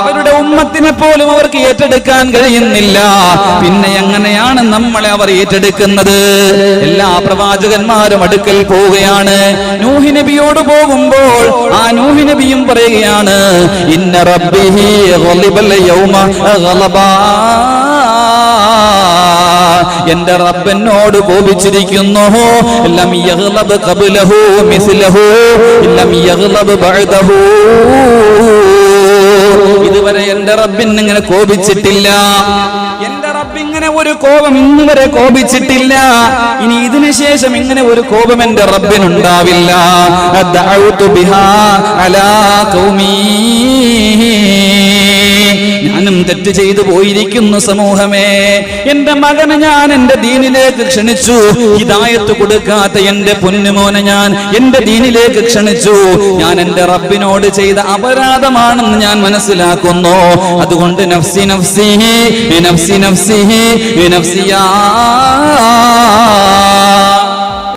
അവരുടെ ഉമ്മത്തിനെ പോലും അവർക്ക് ഏറ്റെടുക്കാൻ കഴിയുന്നില്ല. പിന്നെ എങ്ങനെയാണ് നമ്മളെ അവർ ഏറ്റെടുക്കുന്നത്? എല്ലാ പ്രവാചകന്മാരും അടുക്കൽ പോവുകയാണ്. നൂഹി നബിയോട് പോകുമ്പോൾ ആ നൂഹി നബിയും പറയുകയാണ് ഇന്ന റബ്ബിഹി എന്റെ റബ്ബനോട് കോപിച്ചിരിക്കുന്നു എല്ലാം ഖബ്ലഹു മിസ്ലഹു ലം യഗ്ലബ് ബഅദഹു. ഇതുവരെ എന്റെ റബ്ബിന് ഇങ്ങനെ കോപിച്ചിട്ടില്ല. എന്റെ റബ്ബ് ഇങ്ങനെ ഒരു കോപം ഇന്ന് വരെ കോപിച്ചിട്ടില്ല. ഇനി ഇതിനു ശേഷം ഇങ്ങനെ ഒരു കോപം എന്റെ റബ്ബിനുണ്ടാവില്ല. അലാ തെറ്റ് ചെയ്തു പോയിരിക്കുന്നു സമൂഹമേ. എന്റെ മകനെ ഞാൻ എന്റെ ദീനിലേക്ക് ക്ഷണിച്ചു. ഹിദായത്ത് കൊടുക്കാത്ത എന്റെ പൊന്നുമോനെ ഞാൻ എന്റെ ദീനിലേക്ക് ക്ഷണിച്ചു. ഞാൻ എന്റെ റബ്ബിനോട് ചെയ്ത അപരാധമാണെന്ന് ഞാൻ മനസ്സിലാക്കുന്നു. അതുകൊണ്ട് നഫ്സി നഫ്സി നഫ്സി നഫ്സി നഫ്സിയാ.